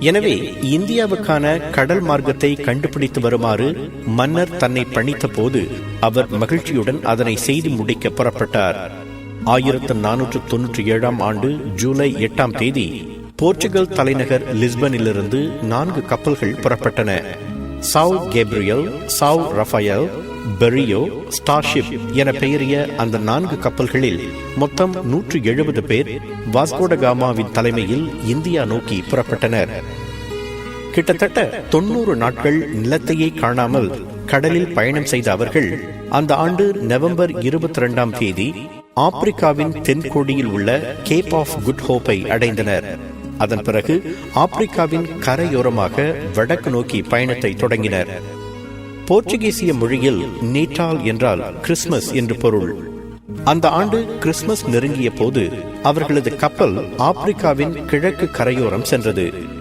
எனவே இந்தியாவுக்கான கடல் மார்க்கத்தை கண்டுபிடித்து வருமாறு மன்னர் தன்னை பணித்த போது அவர் மகிழ்ச்சியுடன் அதனை செய்து முடிக்க புறப்பட்டார். ஆயிரத்து நானூற்று தொன்னூற்றி ஏழாம் ஆண்டு ஜூலை எட்டாம் தேதி போர்ச்சுகல் தலைநகர் லிஸ்பனிலிருந்து நான்கு கப்பல்கள் புறப்பட்டன. Sao Gabriel Sao Rafael Berrio starship என பெயரிய அந்த நான்கு கப்பல்களில் மொத்தம் நூற்று எழுபது பேர் வாஸ்கோடகாமாவின் தலைமையில் இந்தியா நோக்கி புறப்பட்டனர். கிட்டத்தட்ட தொண்ணூறு நாட்கள் நிலத்தையே காணாமல் கடலில் பயணம் செய்த அவர்கள் அந்த ஆண்டு நவம்பர் இருபத்தி இரண்டாம் தேதி ஆப்பிரிக்காவின் தென்கோடியில் உள்ள கேப் ஆஃப் குட் ஹோப்பை அடைந்தனர். அதன் பிறகு ஆப்பிரிக்காவின் கரையோரமாக வடக்கு நோக்கி பயணத்தை தொடங்கினர். போர்ச்சுகீசிய மொழியில் நீட்டால் என்றால் கிறிஸ்மஸ் என்று பொருள். அந்த ஆண்டு கிறிஸ்மஸ் நெருங்கிய போது அவர்களது கப்பல் ஆப்பிரிக்காவின் கிழக்கு கரையோரம் சென்றது.